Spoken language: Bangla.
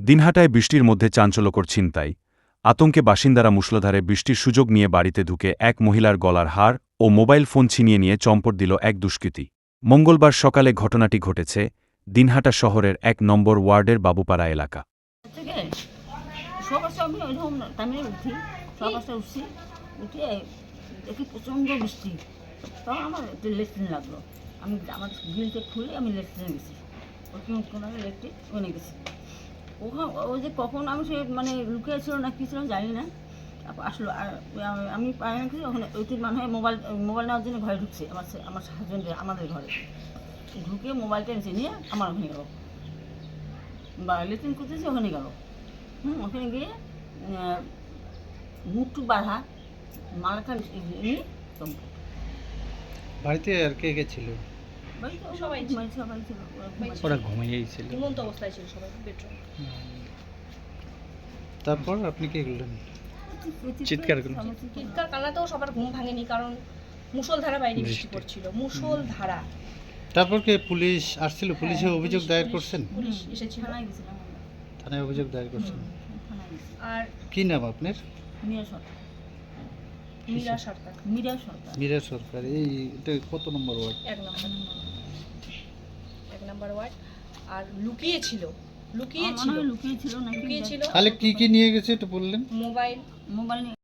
দিনহাটায় বৃষ্টির মধ্যে চাঞ্চল্যকর ছিনতাই। আতঙ্কে বাসিন্দারা মুষলধারে বৃষ্টির সুযোগ নিয়ে বাড়িতে ঢুকে এক মহিলার গলার হার ও মোবাইল ফোন ছিনিয়ে নিয়ে চম্পট দিল এক দুষ্কৃতী। মঙ্গলবার সকালে ঘটনাটি ঘটেছে দিনহাটা শহরের এক নম্বর ওয়ার্ডের বাবুপাড়া এলাকা। আমি আমার গ্রিলটা খুলে আমি লেট্রিনে গেছি। ওখানে লেট্রিন ওখানে গেছি। ওখানে ওই যে কখন আমি সে মানে লুকিয়ে ছিল না কী ছিল জানি না আসলো আর আমি- পাই না কিছু ওখানে ওই তিন মানে মোবাইল মোবাইল নেওয়ার জন্য ঘরে ঢুকছে আমার আমার হাজবেন্ডের আমাদের ঘরে ঢুকে মোবাইলটা নিচে নিয়ে আমার ওখানে গেলো বা লেট্রিন করতেছে ওখানে গেল হুম ওখানে গিয়ে আহ, মুখটু বাঁধা মালাটা নিয়ে বাড়িতে আর কে কে ছিল বাড়িতে ওরা সবাই সবাই ছিল, ওরা ঘুমিয়েই ছিল। ঘুমন্ত অবস্থায় ছিল সবাই বেডরুম তারপর আপনি কি করলেন? চিৎকার করল। সবাই চিৎকার। কান্নাতেও সবার ঘুম ভাঙেনি কারণ মুষলধারা বাইরে বৃষ্টি। পড়ছিল। মুষলধারা। তারপর কে পুলিশ আসছিল? পুলিশে হ্যাঁ, অভিযোগ দায়ের করছেন? পুলিশ এসেছিল। থানায় গেছিলাম থানায় অভিযোগ দায়ের করছেন? আর কি নাম আপনার? মীরা সরকার। মীরা সরকার। মীরা সরকার। মীরা সরকার। এই এটা কত নম্বর ওয়ার্ড? এক নম্বর। নম্বর ওয়ার্ড আর লুকিয়েছিল লুকিয়েছিল লুকিয়েছিল লুকিয়েছিল মনে ছিল লুকিয়ে ছিল নাকি লুকিয়ে ছিল তাহলে কি কি নিয়ে গেছে একটু বললেন? মোবাইল। মোবাইল নিয়ে